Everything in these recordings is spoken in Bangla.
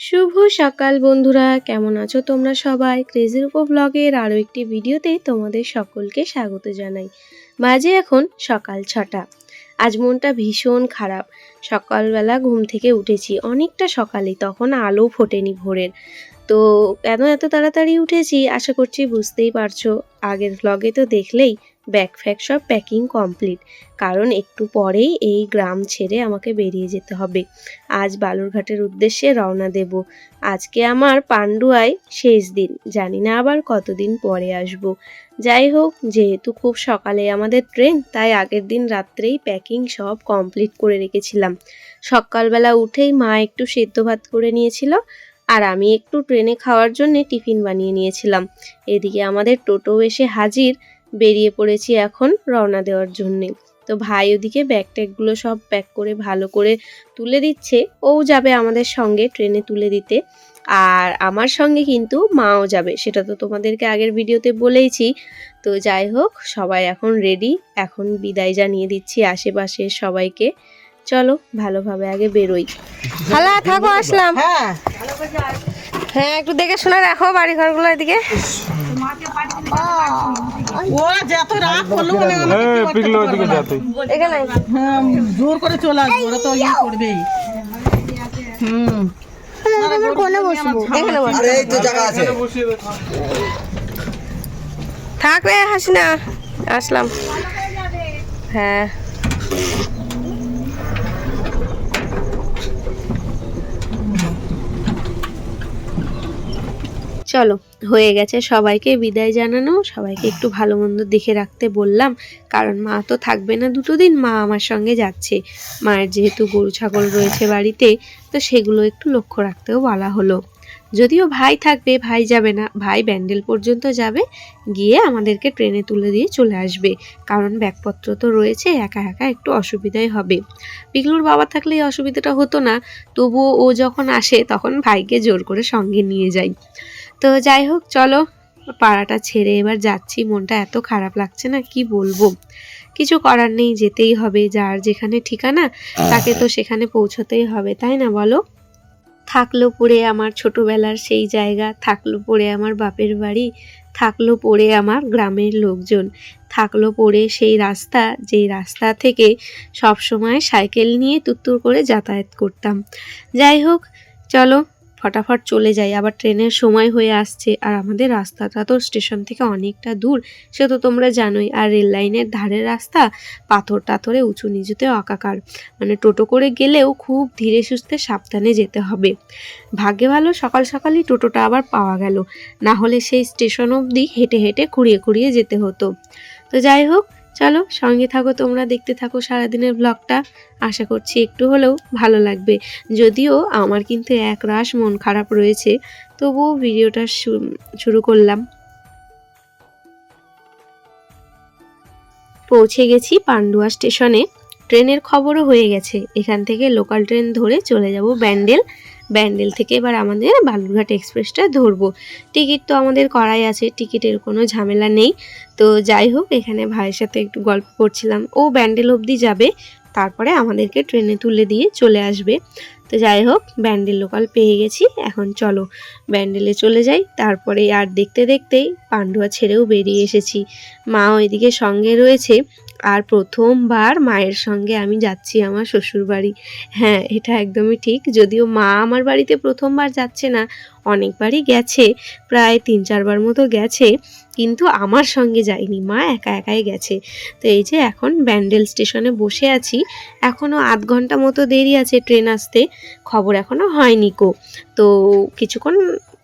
শুভ সকাল বন্ধুরা, কেমন আছো তোমরা সবাই? ক্রেজির উপর ব্লগের আরও একটি ভিডিওতে তোমাদের সকলকে স্বাগত জানাই। বাজে এখন সকাল ছটা। আজ মনটা ভীষণ খারাপ। সকালবেলা ঘুম থেকে উঠেছি। অনেকটা সকালে, তখন আলো ফোটেনি ভোরের। তো কেন এত তাড়াতাড়ি উঠেছি? আশা করছি বুঝতেই পারছ। আগের ব্লগে তো দেখলেই ব্যাগ ফ্যাগ সব প্যাকিং কমপ্লিট কারণ একটু পরেই এই গ্রাম ছেড়ে আমাকে বেরিয়ে যেতে হবে। আজ বালুরঘাটের উদ্দেশ্যে রওনা দেব। আজকে আমার পান্ডুয়ায় শেষ দিন। জানি না আবার কতদিন পরে আসব। যাই হোক, যেহেতু খুব সকালে আমাদের ট্রেন তাই আগের দিন রাত্রেই প্যাকিং সব কমপ্লিট করে রেখেছিলাম। সকালবেলা উঠেই মা একটু সেদ্ধ ভাত করে নিয়েছিল আর আমি একটু ট্রেনে খাওয়ার জন্য টিফিন বানিয়ে নিয়েছিলাম। এদিকে আমাদের টোটো এসে হাজির। বেরিয়ে পড়েছি এখন রওনা দেওয়ার জন্যে। তো ভাই ওদিকে ব্যাগ ট্যাগগুলো সব প্যাক করে ভালো করে তুলে দিচ্ছে। ও যাবে আমাদের সঙ্গে ট্রেনে তুলে দিতে। আর আমার সঙ্গে কিন্তু মাও যাবে সেটা তো তোমাদেরকে আগের ভিডিওতে বলেইছি। তো যাই হোক সবাই এখন রেডি এখন বিদায় জানিয়ে দিচ্ছি আশেপাশের সবাইকে। চলো ভালোভাবে আগে বেরোই। খালা থাকো আসলাম। হ্যাঁ। হ্যাঁ একটু দেখে শুনে রাখো বাড়ি ঘরগুলো এদিকে ও যত করল মনে হয় আমাকে কি করতে পারবে এখানে হ্যাঁ, জোর করে চলে আসব ওরা তো ইয়ে করবেই। হুম। এখানে বসো। থাক রে হাসি না। আসলাম। হ্যাঁ। চলো। হয়ে গেছে। সবাইকে বিদায় জানানো, সবাইকে একটু ভালো মন্দ দেখে রাখতে বললাম। কারণ মা তো থাকবে না দুটো দিন, মা আমার সঙ্গে যাচ্ছে। মায়ের যেহেতু গরু, ছাগল রয়েছে বাড়িতে, তো সেগুলো একটু লক্ষ্য রাখতেও বলা হলো। যদিও ভাই থাকবে, ভাই যাবে না, ভাই ব্যান্ডেল পর্যন্ত যাবে, গিয়ে আমাদেরকে ট্রেনে তুলে দিয়ে চলে আসবে। কারণ ব্যাগপত্র তো রয়েছে, একা একা একটু অসুবিধাই হবে। পিকলুর বাবা থাকলে এই অসুবিধাটা হতো না, তবুও ও যখন আসে, তখন ভাইকে জোর করে সঙ্গে নিয়ে যাই। তো যাই হোক, চলো, পাড়াটা ছেড়ে এবার যাচ্ছি। মনটা এত খারাপ লাগছে না, কি বলব? কিছু করার নেই, যেতেই হবে। যার যেখানে ঠিকানা, তাকে তো সেখানে পৌঁছতেই হবে, তাই না বলো? থাকল পড়ে আমার ছোটবেলার সেই জায়গা, থাকল পড়ে আমার বাপের বাড়ি, থাকল পড়ে আমার গ্রামের লোকজন, থাকল পড়ে সেই রাস্তা, যেই রাস্তা থেকে সব সময় সাইকেল নিয়ে তুত্তুর করে যাতায়াত করতাম। যাই হোক, চলো ফটাফট চলে যাই আবার ট্রেনের সময় হয়ে আসছে। আর আমাদের রাস্তাটা তো স্টেশন থেকে অনেকটা দূর, সে তো তোমরা জানোই। আর রেল লাইনের ধারের রাস্তা পাথর টাথরে উঁচু, নিচুতে অকাকার। মানে টোটো করে গেলেও খুব ধীরে সুস্থে সাবধানে যেতে হবে। ভাগ্যে ভালো সকাল সকালই টোটোটা আবার পাওয়া গেল। না হলে সেই স্টেশন অবধি হেঁটে হেঁটে খুঁড়িয়ে খুঁড়িয়ে যেতে হতো। তো যাই হোক চলো সঙ্গে থাকো, তোমরা দেখতে থাকো সারাদিনের ব্লগটা আশা করছি একটু হলেও ভালো লাগবে। যদিও আমার কিন্তু এক রাশ মন খারাপ রয়েছে, তবুও ভিডিওটা শুরু করলাম। পৌঁছে গেছি পান্ডুয়া স্টেশনে। ট্রেনের খবরও হয়ে গেছে। এখান থেকে লোকাল ট্রেন ধরে চলে যাব ব্যান্ডেল। ব্যান্ডেল থেকে এবার আমাদের বালুরঘাট এক্সপ্রেসটা ধরবো। টিকিট তো আমাদের করাই আছে, টিকিটের কোনো ঝামেলা নেই। তো যাই হোক, এখানে ভাইয়ের সাথে একটু গল্প করছিলাম। ও ব্যান্ডেল অবধি যাবে, তারপরে আমাদেরকে ট্রেনে তুলে দিয়ে চলে আসবে। তো যাই হোক, ব্যান্ডেল লোকাল পেয়ে গেছি। এখন চলো, ব্যান্ডেলে চলে যাই। তারপরে আর দেখতে দেখতেই পান্ডুয়া ছেড়েও বেরিয়ে এসেছি। মাও এদিকে সঙ্গে রয়েছে। আর প্রথমবার মায়ের সঙ্গে আমি যাচ্ছি আমার শ্বশুর বাড়ি হ্যাঁ এটা একদমই ঠিক। যদিও মা আমার বাড়িতে প্রথমবার যাচ্ছে না, অনেকবারই গেছে, প্রায় তিন চারবার মতো গেছে, কিন্তু আমার সঙ্গে যায়নি। মা একা একাই গেছে। তো এই যে এখন ব্যান্ডেল স্টেশনে বসে আছি। এখনও আধ ঘণ্টা মতো দেরি আছে ট্রেন আসতে। খবর এখনও হয়নি কো। তো কিছুক্ষণ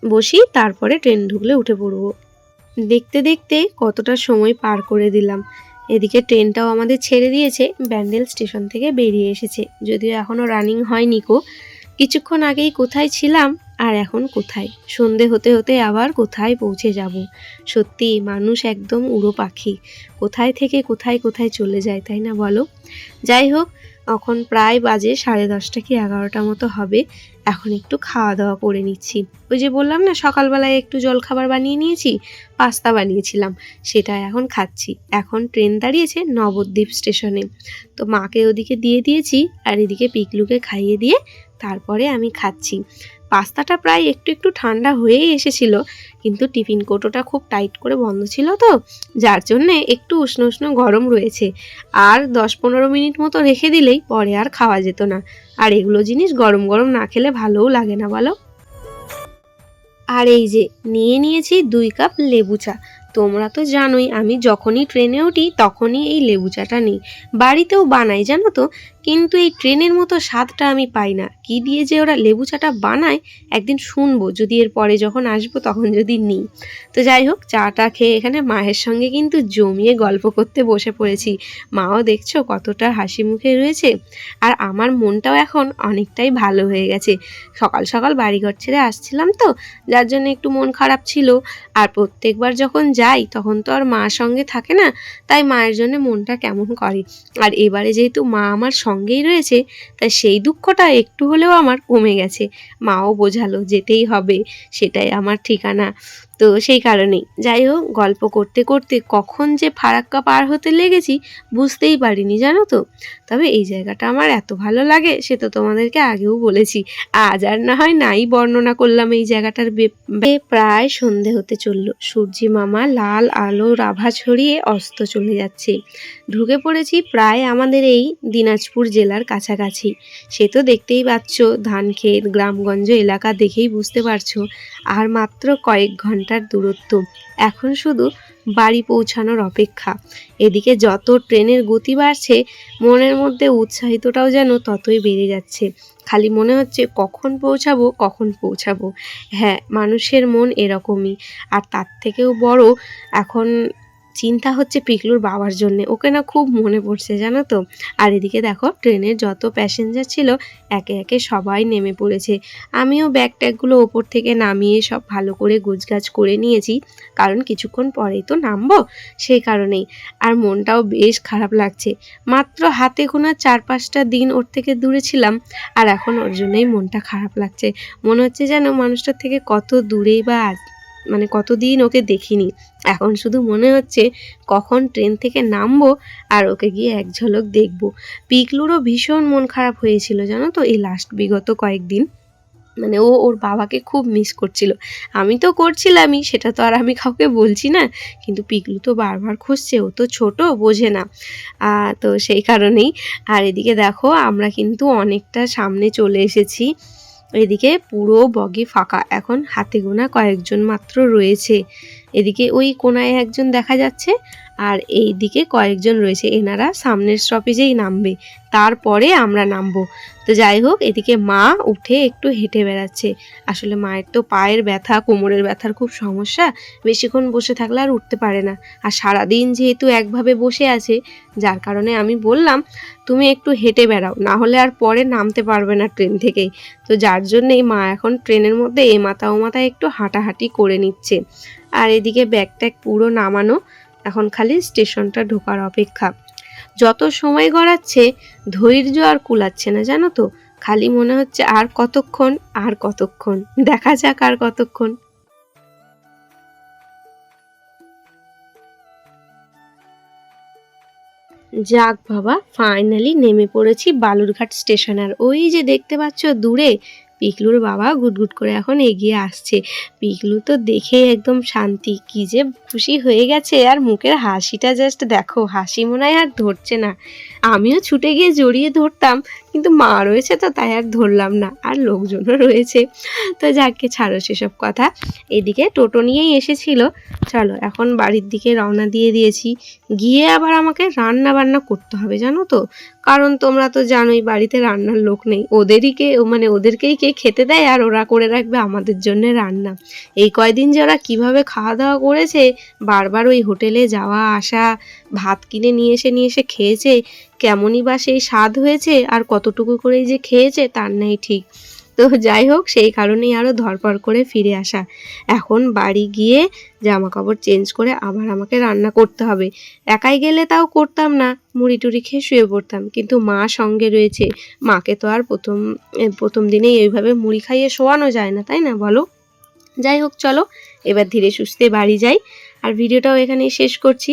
বসি, তারপরে ট্রেন ঢুকলে উঠে পড়ব। দেখতে দেখতে কতটা সময় পার করে দিলাম। এদিকে ট্রেনটাও আমাদের ছেড়ে দিয়েছে, ব্যান্ডেল স্টেশন থেকে বেরিয়ে এসেছে। যদিও এখনও রানিং হয়নি কো। কিছুক্ষণ আগেই কোথায় ছিলাম আর এখন কোথায়? সন্ধে হতে হতে আবার কোথায় পৌঁছে যাব? সত্যি, মানুষ একদম উড়ো পাখি কোথায় থেকে কোথায় কোথায় চলে যায়, তাই না বলো? যাই হোক এখন প্রায় বাজে সাড়ে দশটা কি এগারোটা মতো হবে। এখন একটু খাওয়া দাওয়া করে নিচ্ছি। ওই যে বললাম না, সকালবেলায় একটু জলখাবার বানিয়ে নিয়েছি, পাস্তা বানিয়েছিলাম, সেটা এখন খাচ্ছি। এখন ট্রেন দাঁড়িয়েছে নবদ্বীপ স্টেশনে। তো মাকে ওদিকে দিয়ে দিয়েছি, আর এদিকে পিকলুকে খাইয়ে দিয়ে তারপরে আমি খাচ্ছি। পাস্তাটা প্রায় একটু একটু ঠান্ডা হয়েই এসেছিল, কিন্তু টিফিন কোটোটা খুব টাইট করে বন্ধ ছিল তো, যার জন্যে একটু উষ্ণ উষ্ণ গরম রয়েছে। আর দশ পনেরো মিনিট মতো রেখে দিলেই পরে আর খাওয়া যেত না। আর এগুলো জিনিস গরম গরম না খেলে ভালোও লাগে না, বলো? আর এই যে, নিয়ে নিয়েছি দুই কাপ লেবু চা। তোমরা তো জানোই, আমি যখনই ট্রেনে উঠি তখনই এই লেবু চাটা নিই। বাড়িতেও বানাই, জানো তো? কিন্তু এই ট্রেনের মতো স্বাদটা আমি পাই না। কি দিয়ে যে ওরা লেবু চাটা বানায়, একদিন শুনব। যদি এর পরে যখন আসব, তখন যদি নিই। তো যাই হোক, চাটা খেয়ে এখানে মায়ের সঙ্গে কিন্তু জমিয়ে গল্প করতে বসে পড়েছি। মাও দেখছ কতটা হাসি মুখে রয়েছে। আর আমার মনটাও এখন অনেকটাই ভালো হয়ে গেছে। সকাল সকাল বাড়িঘর ছেড়ে আসছিলাম তো, যার জন্য একটু মন খারাপ ছিল। আর প্রত্যেকবার যখন যাই, তখন তো আর মার সঙ্গে থাকে না। তাই মায়ের জন্য মনটা কেমন করে। আর এবারে যেহেতু মা আমার সঙ্গেই রয়েছে তাই সেই দুঃখটা একটু হলেও আমার কমে গেছে। মাও বোঝালো, যেতেই হবে, সেটাই আমার ঠিকানা। তো সেই কারণেই। যাই হোক, গল্প করতে করতে কখন যে ফারাক্কা পার হতে লেগেছি বুঝতেই পারিনি, জানো তো? তবে এই জায়গাটা আমার এত ভালো লাগে সে তো তোমাদেরকে আগেও বলেছি। আজ আর না হয় নাই বর্ণনা করলাম এই জায়গাটার প্রায় সন্ধে হতে চলল। সূর্যি মামা লাল আলোর আভা ছড়িয়ে অস্ত চলে যাচ্ছে। ঢুকে পড়েছি প্রায় আমাদের এই দিনাজপুর জেলার কাছাকাছি। সে তো দেখতেই পাচ্ছ ধান ক্ষেত গ্রামগঞ্জ এলাকা দেখেই বুঝতে পারছ। আর মাত্র কয়েক ঘণ্টার দূরত্ব। এখন শুধু বাড়ি পৌঁছানোর অপেক্ষা। এদিকে যত ট্রেনের গতি বাড়ছে, মনের মধ্যে উৎসাহিতটাও যেন ততই বেড়ে যাচ্ছে। খালি মনে হচ্ছে কখন পৌঁছাবো কখন পৌঁছাবো। হ্যাঁ মানুষের মন এরকমই। আর তার থেকেও বড়, এখন চিন্তা হচ্ছে পিকলুর বাবার জন্যে। ওকে না খুব মনে পড়ছে, জানো তো? আর এদিকে দেখো, ট্রেনের যত প্যাসেঞ্জার ছিল, একে একে সবাই নেমে পড়েছে। আমিও ব্যাগ ট্যাগগুলো ওপর থেকে নামিয়ে সব ভালো করে গুজগাছ করে নিয়েছি। কারণ কিছুক্ষণ পরেই তো নামবো, সেই কারণেই। আর মনটাও বেশ খারাপ লাগছে। মাত্র হাতে গোনা চার পাঁচটা দিন ওর থেকে দূরে ছিলাম, আর এখন ওর জন্যই মনটা খারাপ লাগছে। মনে হচ্ছে যেন মানুষটার থেকে কত দূরেই বা মানে কতদিন ওকে দেখিনি। এখন শুধু মনে হচ্ছে কখন ট্রেন থেকে নামবো আর ওকে গিয়ে এক ঝলক দেখব। পিকলুরও ভীষণ মন খারাপ হয়েছিল, জানো তো, এই লাস্ট বিগত কয়েকদিন। মানে ও ওর বাবাকে খুব মিস করছিল। আমি তো করছিলামই, সেটা তো আর আমি কাউকে বলছি না। কিন্তু পিকলু তো বারবার খুঁজছে, ও তো ছোট, বোঝে না। তো সেই কারণেই। আর এদিকে দেখো, আমরা কিন্তু অনেকটা সামনে চলে এসেছি। এদিকে পুরো বগি ফাঁকা। এখন হাতে গোনা কয়েকজন মাত্র রয়েছে। এদিকে ওই কোনায় একজন দেখা যাচ্ছে। আর এই দিকে কয়েকজন রয়েছে। এনারা সামনের স্টপেজেই নামবে। তারপরে আমরা নামবো। তো যাই হোক, এদিকে মা উঠে একটু হেঁটে বেড়াচ্ছে। আসলে মায়ের তো পায়ের ব্যথা, কোমরের ব্যথার খুব সমস্যা। বেশিক্ষণ বসে থাকলে আর উঠতে পারে না। আর সারাদিন যেহেতু একভাবে বসে আছে, যার কারণে আমি বললাম, তুমি একটু হেঁটে বেড়াও। না হলে আর পরে নামতে পারবে না ট্রেন থেকেই। তো যার জন্যেই মা এখন ট্রেনের মধ্যে এ মাথা ও মাথা একটু হাঁটাহাঁটি করে নিচ্ছে। আর এদিকে ব্যাগ ট্যাগ পুরো নামানো। এখন খালি স্টেশনটা ঢোকার অপেক্ষা। যত সময় গড়াচ্ছে, ধৈর্য আর কুলাচ্ছে না, জানো তো? খালি মনে হচ্ছে আর কতক্ষণ আর কতক্ষণ। দেখা যাক আর কতক্ষণ। যাক বাবা ফাইনালি নেমে পড়েছি বালুরঘাট স্টেশন। আর ওই যে দেখতে পাচ্ছ দূরে পিকলুর বাবা গুটগুট করে এখন এগিয়ে আসছে। পিকলু তো দেখে একদম শান্তি। কি যে খুশি হয়ে গেছে আর মুখের হাসিটা জাস্ট দেখো, হাসি মনে হয় আর ধরছে না। আমিও ছুটে গিয়ে জড়িয়ে ধরতাম কিন্তু মা রয়েছে তো, তাই আর ধরলাম না, আর লোকজনও রয়েছে। তো যাকে ছাড়ো সেসব কথা। এদিকে টোটো নিয়েই এসেছিল। চলো, এখন বাড়ির দিকে রওনা দিয়ে দিয়েছি। গিয়ে আবার আমাকে রান্না বান্না করতে হবে, জানো তো? কারণ তোমরা তো জানোই, বাড়িতে রান্নার লোক নেই। ওদেরই কে মানে ওদেরকেই কে খেতে দেয়, আর ওরা করে রাখবে আমাদের জন্য রান্না। এই কয়দিন যে ওরা কীভাবে খাওয়া দাওয়া করেছে, বারবার ওই হোটেলে যাওয়া, আসা, ভাত কিনে নিয়ে এসে নিয়ে এসে খেয়েছে কেমনই বা সেই স্বাদ হয়েছে আর কতটুকু করেই যে খেয়েছে তার নেই ঠিক। তো যাই হোক, সেই কারণেই আরও ধরপর করে ফিরে আসা। এখন বাড়ি গিয়ে জামা কাপড় চেঞ্জ করে আবার আমাকে রান্না করতে হবে। একাই গেলে তাও করতাম না মুড়ি টুড়ি খেয়ে শুয়ে পড়তাম। কিন্তু মা সঙ্গে রয়েছে। মাকে তো আর প্রথম প্রথম দিনেই এইভাবে মুড়ি খাইয়ে শোয়ানো যায় না, তাই না বলো? যাই হোক, চলো। এবার ধীরে সুস্থে বাড়ি যাই। আর ভিডিওটাও এখানেই শেষ করছি।